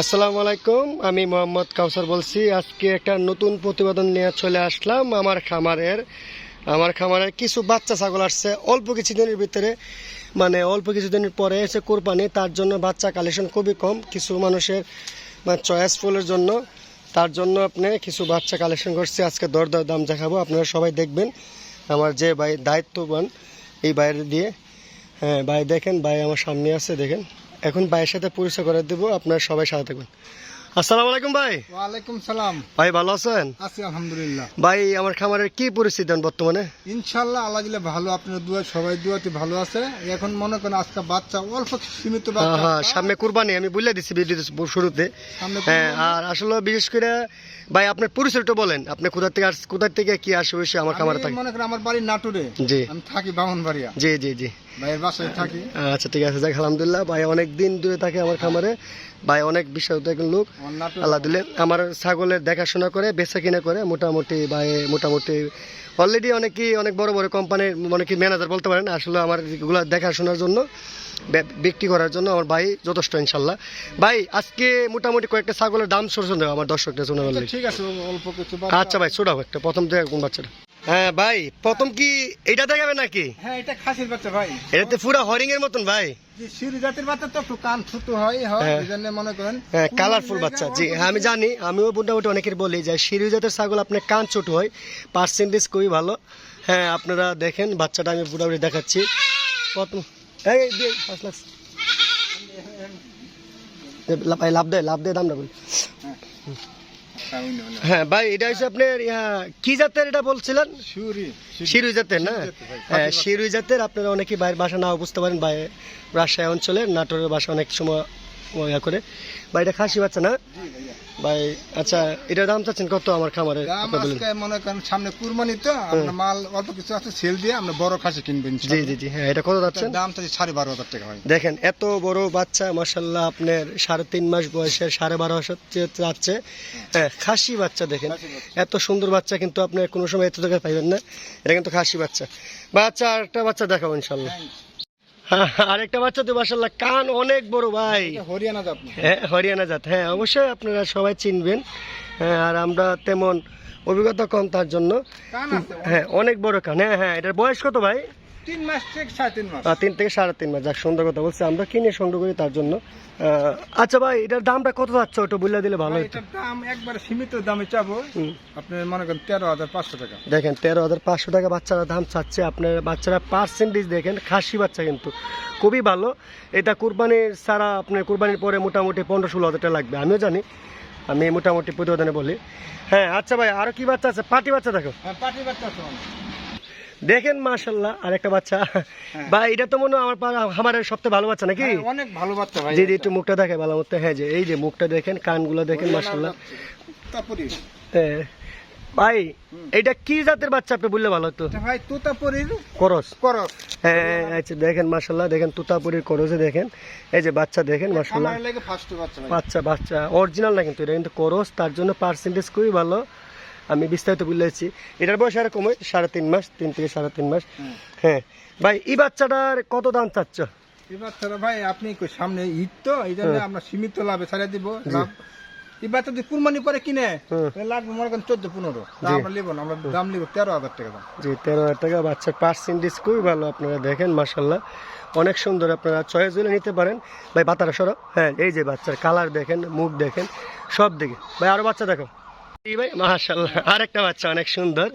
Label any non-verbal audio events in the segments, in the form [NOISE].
আসসালামু আলাইকুম, আমি মোহাম্মদ কাউসার বলছি। আজকে একটা নতুন প্রতিবেদন নিয়ে চলে আসলাম আমার খামারের। আমার খামারের কিছু বাচ্চা ছাগল আসছে, অল্প কিছুদিনের ভিতরে মানে অল্প কিছুদিনের পরে এসে কোরবানি, তার জন্য বাচ্চা কালেকশন খুবই কম, কিছু মানুষের মানে চয়েসফুলের জন্য। তার জন্য আপনি কিছু বাচ্চা কালেকশন করছি, আজকে দর দর দাম দেখাবো, আপনারা সবাই দেখবেন। আমার যে ভাই দায়িত্ববান, এই বাইরে দিয়ে। হ্যাঁ ভাই দেখেন, ভাই আমার সামনে আছে, দেখেন। এখন ভাইয়ের সাথে পরিচয় করে দেবো। আপনারা সবাই সাথে থাকবেন। আসসালামু আলাইকুম ভাই। ওয়ালাইকুম সালাম। ভাই ভালো আছেন? আছি আলহামদুলিল্লাহ। ভাই আমার খামারের কি পরিস্থিতি বর্তমানে? ইনশাল্লাহ আল্লাহ দিলে ভালো আপনার দুয়া সবাই দুয়াতে ভালো আছে। এখন মনে করেন আজকে বাচ্চা অল্প সীমিত বাচ্চা হ্যাঁ সামনে কুরবানি আমি বলে দিচ্ছি ভিডিও শুরুতে। হ্যাঁ আর আসলে বিশেষ করে ভাই আপনার পরিচয়টা বলেন। আপনি কোথা থেকে কোথা থেকে কি আসে হয়েছে আমার খামারে থাকে। মনে করেন আমার বাড়ি নাটুরে। জি। আমি থাকি বামনবাড়িয়া। জি জি জি। ভাইয়ের বাসায় থাকি। আচ্ছা ঠিক আছে যাক আলহামদুলিল্লাহ। ভাই অনেক দিন ধরে থাকে আমার খামারে। ভাই অনেক একজন লোক। আল্লাহ দিলে আমার ছাগলের দেখাশোনা করে বেচা কিনা করে মোটামুটি ভাই মোটামুটি অলরেডি অনেকেই অনেক বড় বড় কোম্পানির অনেকে ম্যানেজার বলতে পারেন আসলে আমার এগুলো দেখাশোনার জন্য বিক্রি করার জন্য আমার ভাই যথেষ্ট ইনশাল্লাহ ভাই আজকে মোটামুটি কয়েকটা ছাগলের দাম শুনছেন আমার দর্শকদের শুনে বললে ঠিক আছে অল্প কিছু আচ্ছা ভাই ছোটাও একটা প্রথম থেকে কোন বাচ্চাটা। হ্যাঁ ভাই প্রথম কি এটা দেখাবে নাকি হ্যাঁ এটা খাসির বাচ্চা ভাই এটাতে পুরো হরিং এর মতন ভাই শিরি জাতের বাচ্চা তো একটু কান ছোট হয় হয় হ্যাঁ। জন্য মনে করেন হ্যাঁ কালারফুল বাচ্চা জি হ্যাঁ আমি জানি আমিও মোটামুটি অনেকের বলি যে শিরু জাতের ছাগল আপনার কান ছোট হয় পার্সেন্টেজ খুবই ভালো হ্যাঁ আপনারা দেখেন বাচ্চাটা আমি মোটামুটি দেখাচ্ছি প্রথম এই পাঁচ লাখ। লাভ দেয় লাভ দেয় দামটা বলি হ্যাঁ ভাই এটা হচ্ছে আপনার কি জাতের এটা বলছিলেন? শিউরি শিরুই জাতের না? হ্যাঁ খাসি শিরুই জাতের আপনারা অনেকেই বাইরের বাসা নাও বুঝতে পারেন ভাই রাজশাহী অঞ্চলে নাটোরের বাসা অনেক সময় ইয়া করে। ভাই এটা খাসি বাচ্চা না? ভাই আচ্ছা এটার দাম চাচ্ছেন কত আমার খামারে? মনে করেন সামনে কুরবানি তো আমরা মাল অল্প কিছু আছে সেল দিয়ে আমরা বড় খাসি কিনবেন জি জি জি হ্যাঁ এটা কত যাচ্ছেন? দাম তো সাড়ে বারো হাজার টাকা হয় দেখেন এত বড় বাচ্চা মাসাল্লাহ আপনার সাড়ে তিন মাস বয়সে সাড়ে বারো মাস যাচ্ছে হ্যাঁ খাসি বাচ্চা দেখেন। এত সুন্দর বাচ্চা কিন্তু আপনি কোনো সময় এত জায়গায় পাইবেন না। এটা কিন্তু খাসি বাচ্চা। বাচ্চা আরেকটা বাচ্চা দেখাবো ইনশাল্লাহ হ্যাঁ, [LAUGHS] আরেকটা বাচ্চা তো মাসাল্লাহ কান অনেক বড় ভাই। হরিয়ানা জাত হ্যাঁ হরিয়ানা জাত। হ্যাঁ অবশ্যই আপনারা সবাই চিনবেন। হ্যাঁ আর আমরা তেমন অভিজ্ঞতা কম তার জন্য। হ্যাঁ অনেক বড় কান। হ্যাঁ হ্যাঁ এটার বয়স কত ভাই? তিন মাস থেকে সাড়ে তিন মাস। তিন থেকে সাড়ে তিন মাস যাক সুন্দর কথা বলছি। আমরা কিনে সংগ্রহ করি তার জন্য? আচ্ছা ভাই এটার দামটা কত যাচ্ছে? ওটা বলে দিলে ভালো এটার দাম একবারে সীমিত দামে চাবো। আপনি মনে করেন তেরো হাজার পাঁচশো টাকা। দেখেন তেরো হাজার পাঁচশো টাকা বাচ্চারা দাম চাচ্ছে। আপনার বাচ্চারা পার্সেন্টেজ দেখেন খাসি বাচ্চা কিন্তু। খুবই ভালো। এটা কুরবানির ছাড়া আপনার কুরবানির পরে মোটামুটি পনেরো ষোলো হাজার টাকা লাগবে। আমিও জানি। আমি মোটামুটি প্রতিবেদনে বলি। হ্যাঁ আচ্ছা ভাই আরও কি বাচ্চা আছে? পাটি বাচ্চা দেখো। হ্যাঁ পাটি বাচ্চা আছে। দেখেন মাশাল্লাহ আরেকটা বাচ্চা। ভাই এটা তো মনে হয় আমার আমার সবথেকে ভালো বাচ্চা নাকি? হ্যাঁ, অনেক ভালো বাচ্চা ভাই। দিদি একটু মুখটা দেখে ভালো মতো। হ্যাঁ যে এই যে মুখটা দেখেন কানগুলো দেখেন মাশাল্লাহ হ্যাঁ। ভাই এটা কি জাতের বাচ্চা আপনি বললে ভালো হতো? ভাই তোতাপুরির করস। করস। হ্যাঁ আচ্ছা দেখেন মাশাল্লাহ দেখেন তুতাপুরির করসে দেখেন। এই যে বাচ্চা দেখেন মাশাল্লাহ আমার লাগে ফার্স্ট বাচ্চা বাচ্চা বাচ্চা অরিজিনাল না কিন্তু এটা কিন্তু করস তার জন্য পার্সেন্টেজ খুবই ভালো। আমি বিস্তারিত বলেছি এটার বয়স আর কমে সাড়ে তিন মাস তিন থেকে সাড়ে তিন মাস। হ্যাঁ। ভাই এই বাচ্চাটার কত দাম চাচ্ছ? এই বাচ্চারা ভাই আপনি সামনে ঈদ তো এই জন্য হ্যাঁ। আমরা সীমিত লাভে ছাড়িয়ে দিব। লাভ এই বাচ্চা যদি কুরবানি পরে কিনে। লাগবে মনে করেন চোদ্দ পনেরো। আমরা নেব না আমরা দাম নিব তেরো হাজার টাকা দাম। জি তেরো হাজার টাকা। বাচ্চার পার্সেন্টেজ খুবই ভালো আপনারা দেখেন মাসাল্লাহ অনেক সুন্দর আপনারা চয়েস হলে নিতে পারেন। ভাই বাতারা সরো। হ্যাঁ এই যে বাচ্চার কালার দেখেন মুখ দেখেন সব দিকে ভাই আরও বাচ্চা দেখো। ভাই মাশাল্লাহ বাচ্চা অনেক সুন্দর।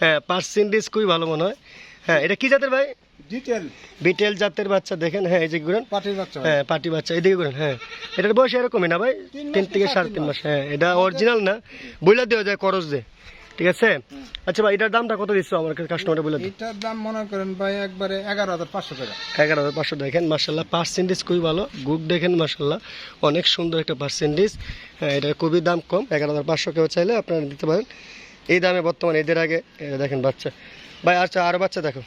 হ্যাঁ পার্সেন্টেজ খুবই ভালো মনে হয়। হ্যাঁ এটা কি জাতের ভাই? ডিটেল বিটেল জাতের বাচ্চা দেখেন হ্যাঁ এই যে ঘুরেন। পাটির বাচ্চা হ্যাঁ পাটি বাচ্চা এদিকে ঘুরেন হ্যাঁ। এটার বয়স এরকমই না ভাই? তিন থেকে সাড়ে তিন মাস। হ্যাঁ এটা অরিজিনাল না? বইলা দেওয়া যায় করস দে ঠিক আছে? আচ্ছা ভাই এটার দামটা কত দিচ্ছ আমার কাস্টমারটা বলে এটার দাম মনে করেন ভাই একবারে এগারো হাজার পাঁচশো টাকা। এগারো হাজার পাঁচশো দেখেন মার্শাল্লাহ পার্সেন্টেজ খুবই ভালো গুড দেখেন মার্শাল্লাহ অনেক সুন্দর একটা পার্সেন্টেজ হ্যাঁ এটার খুবই দাম কম এগারো হাজার পাঁচশো কেউ চাইলে আপনারা দিতে পারেন। এই দামে বর্তমানে এদের আগে দেখেন বাচ্চা। ভাই আচ্ছা আরও বাচ্চা দেখো।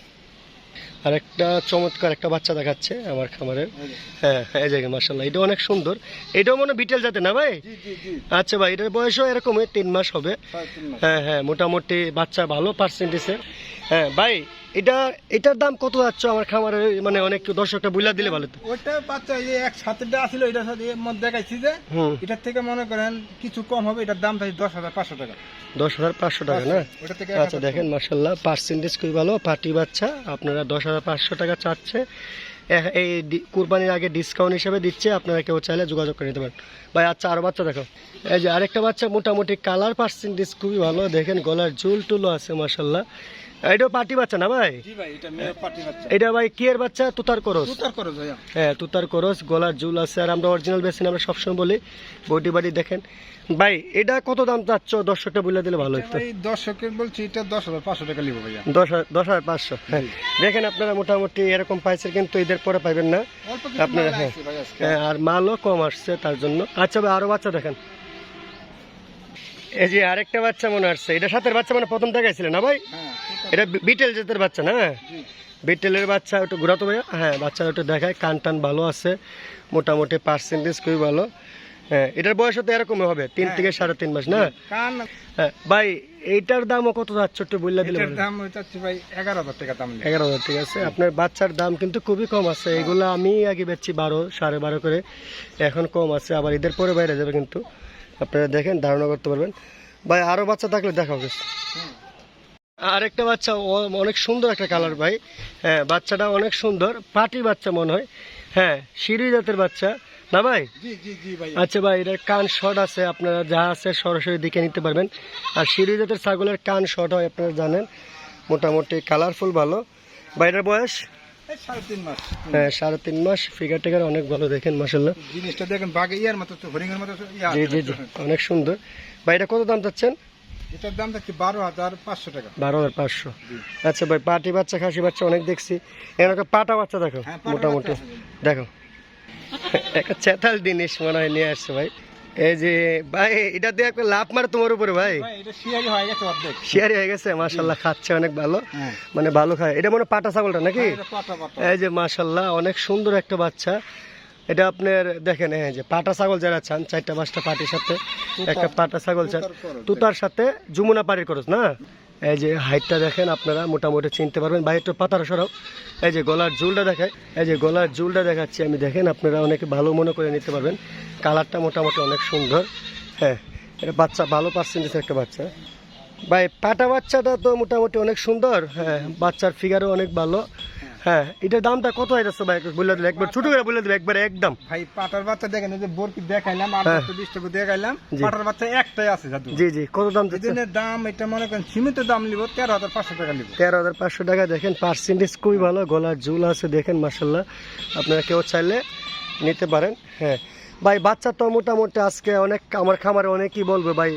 আর একটা চমৎকার একটা বাচ্চা দেখাচ্ছে আমার খামারের। হ্যাঁ এই জায়গায় মার্শাল্লাহ এটা অনেক সুন্দর। এটাও মনে হয় বিটেল যাতে না ভাই? আচ্ছা ভাই এটার বয়সও এরকমই তিন মাস হবে। হ্যাঁ হ্যাঁ মোটামুটি বাচ্চা ভালো পার্সেন্টেজের হ্যাঁ ভাই এটা এটার দাম কত যাচ্ছে আমার খামারে? মানে অনেক দর্শকটা বুঝলা দিলে ভালো ওইটা বাচ্চা এই যে এক সাতেরটা আসছিল এটার সাথে মধ্যে দেখাইছি যে এটার থেকে মনে করেন কিছু কম হবে এটার দাম থাকে দশ হাজার পাঁচশো টাকা। দশ হাজার পাঁচশো টাকা না? আচ্ছা দেখেন মার্শাল্লাহ পার্সেন্টেজ খুবই ভালো পার্টি বাচ্চা আপনারা দশ হাজার পাঁচশো টাকা চাচ্ছে। এই কুরবানির আগে ডিসকাউন্ট হিসেবে দিচ্ছে আপনারা কেউ চাইলে যোগাযোগ করে নিতে পারেন। ভাই আচ্ছা আরও বাচ্চা দেখো। এই যে আরেকটা বাচ্চা মোটামুটি কালার পার্সেন্টেজ খুবই ভালো দেখেন গলার জুল টুলো আছে মার্শাল্লাহ এটাও পার্টি বাচ্চা না ভাই? এটা ভাই কি এর বাচ্চা তুতার করস হ্যাঁ তুতার করস গলার জুল আছে আর আমরা অরিজিনাল বেসিন আমরা সবসময় বলি বডি বাড়ি দেখেন। ভাই এটা কত দাম চাচ্ছ? দর্শকটা বলে দিলে ভালো হতো দর্শকের বলছি এটা দশ হাজার পাঁচশো টাকা নিবো ভাইয়া। দশ হাজার পাঁচশো হ্যাঁ। দেখেন আপনারা মোটামুটি এরকম পাইছেন কিন্তু এদের পরে পাইবেন না। আপনারা, হ্যাঁ। হ্যাঁ, আর মালও কম আসছে তার জন্য। আচ্ছা ভাই আরও বাচ্চা দেখেন। এই যে আরেকটা বাচ্চা মনে আসছে। এটা সাথের বাচ্চা মানে প্রথম দেখাইছিলেন না ভাই? হ্যাঁ। এটা বিটেল জাতের বাচ্চা না? বিটেলের বাচ্চা একটু ঘোরাতো ভাইয়া? হ্যাঁ বাচ্চা একটু দেখায়। কান টান ভালো আছে মোটামুটি পার্সেন্টেজ খুবই ভালো। হ্যাঁ এটার বয়স তো এরকমই হবে তিন হ্যাঁ। থেকে সাড়ে তিন মাস না? হ্যাঁ ভাই এইটার দামও কত যাচ্ছে একটু বললে দিলে দাম হচ্ছে ভাই এগারো হাজার টাকা দাম এগারো হাজার ঠিক আছে। আপনার বাচ্চার দাম কিন্তু খুবই কম আছে। এগুলো আমি আগে বেচছি বারো সাড়ে বারো করে। এখন কম আছে আবার ঈদের পরে বাইরে যাবে কিন্তু। আপনারা দেখেন ধারণা করতে পারবেন। ভাই আরও বাচ্চা থাকলে দেখাও গেছে আরেকটা বাচ্চা অনেক সুন্দর একটা কালার ভাই। হ্যাঁ বাচ্চাটা অনেক সুন্দর পাটি বাচ্চা মনে হয়। হ্যাঁ সিঁড়ি জাতের বাচ্চা। না ভাই? ভাই। আচ্ছা ভাই এটার কান শর্ট আছে আপনারা যা আছে সরাসরি দিকে নিতে পারবেন। আর সিঁড়ি জাতের ছাগলের কান শর্ট হয় আপনারা জানেন। মোটামুটি কালারফুল ভালো। বা এটার বয়স? হ্যাঁ সাড়ে তিন মাস। ফিগার টিগার অনেক ভালো দেখেন মাসাল্লাহ জিনিসটা দেখেন বাঘে ইয়ার মতো হরিণের মতো জি জি জি অনেক সুন্দর। ভাই এটা কত দাম চাচ্ছেন? এটার দাম থাকছে বারো হাজার পাঁচশো টাকা। বারো হাজার পাঁচশো। আচ্ছা ভাই পাটি বাচ্চা খাসি বাচ্চা অনেক দেখছি। এরকম পাটা বাচ্চা দেখো হ্যাঁ, মোটামুটি। দেখো। একটা চেতাল জিনিস মনে হয় নিয়ে আসছে ভাই। এই যে ভাই এটা দিয়ে একটা লাভ মারে তোমার উপরে ভাই। শিয়ারি হয়ে গেছে হয়ে মাশাল্লাহ খাচ্ছে অনেক ভালো। হ্যাঁ। মানে ভালো খায়। এটা মনে হয় পাটা ছাগলটা নাকি? পাটা। এই যে মাশাল্লাহ অনেক সুন্দর একটা বাচ্চা। এটা আপনার দেখেন হ্যাঁ যে পাটা ছাগল যারা চান চারটা পাঁচটা পাটির সাথে একটা পাটা ছাগল চান তুতার সাথে যমুনা পাড়ির করস না? এই যে হাইটটা দেখেন আপনারা মোটামুটি চিনতে পারবেন। বাইরে একটু পাতার সরাও। এই যে গলার ঝুলটা দেখায় এই যে গলার ঝুলটা দেখাচ্ছি আমি দেখেন আপনারা অনেকে ভালো মনে করে নিতে পারবেন। কালারটা মোটামুটি অনেক সুন্দর হ্যাঁ। এটা বাচ্চা ভালো পার্সেন্টেজ একটা বাচ্চা। ভাই পাটা বাচ্চাটা তো মোটামুটি অনেক সুন্দর হ্যাঁ। বাচ্চার ফিগারও অনেক ভালো। হ্যাঁ এটার দামটা কত ভাই? বলে দিলে একবার ছোট করে বলে একবার একদম। ভাই পাটার বাচ্চা দেখেন যে বরকি দেখাইলাম আর হ্যাঁ। টাকা দেখাইলাম। পাটার বাচ্চা একটাই আছে জাদু। জি জি কত দাম এটা মনে করেন সীমিত দাম নিব টাকা নিব। টাকা দেখেন পার্সেন্টেজ খুবই ভালো গলার ঝুল আছে দেখেন মাসাল্লাহ আপনারা কেউ চাইলে নিতে পারেন হ্যাঁ। ভাই বাচ্চা তো মোটামুটি আজকে অনেক আমার খামারে অনেকই বলবে ভাই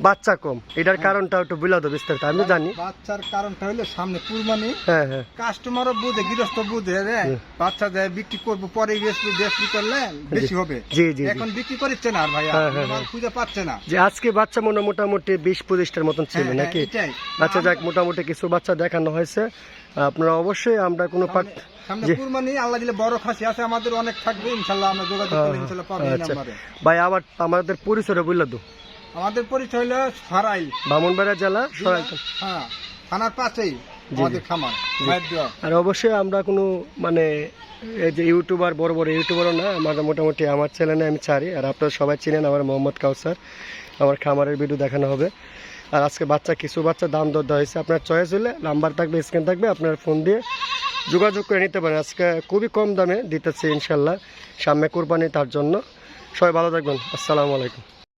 বাচ্চা কম। এটার কারণটা একটু বিলাদ বিস্তারিত আমি জানি। বাচ্চার কারণটা হলো সামনে কুরবানি। হ্যাঁ হ্যাঁ। কাস্টমারও বুঝে গৃহস্থ বুঝে রে। বাচ্চা দেয় বিক্রি করব পরে বেশি বেশি করলে বেশি হবে। জি জি জি। এখন বিক্রি করছে না আর ভাইয়া হ্যাঁ, হ্যাঁ, হ্যাঁ। খুঁজে পাচ্ছে না। যে আজকে বাচ্চা মনে মোটামুটি বিশ পঁচিশটার মতন ছিল হ্যাঁ, নাকি? হ্যাঁ, এটাই। আচ্ছা যাক মোটামুটি কিছু বাচ্চা দেখানো হয়েছে। আপনারা অবশ্যই আমরা কোনো। কুরবানি আল্লাহ দিলে বড় খাসি আছে আমাদের অনেক থাকবে ইনশাল্লাহ আমরা যোগাযোগ করলে ইনশাল্লাহ পাবো এই আচ্ছা। ভাই আবার আমাদের পরিচয় বললে তো। আমাদের পরিচয় হলো সরাই। বামনবাড়া জেলা সরাইল হ্যাঁ থানার পাশেই আমাদের খামার আর অবশ্যই আমরা কোনো মানে এই যে ইউটিউবার বড় বড় ইউটিউবারও না আমরা মোটামুটি আমার ছেলে চ্যানেলে আমি ছাড়ি। আর আপনারা সবাই চিনেন আমার মোহাম্মদ কাউসার আমার খামারের ভিডিও দেখানো হবে। আর আজকে বাচ্চা, কিছু বাচ্চা দাম দর দেওয়া হয়েছে। আপনার চয়েস হলে নাম্বার থাকবে স্ক্যান থাকবে, আপনার ফোন দিয়ে যোগাযোগ করে নিতে পারেন। আজকে খুবই কম দামে দিতেছে ইনশাল্লাহ, সামনে কোরবানি তার জন্য। সবাই ভালো থাকবেন। আসসালামু আলাইকুম।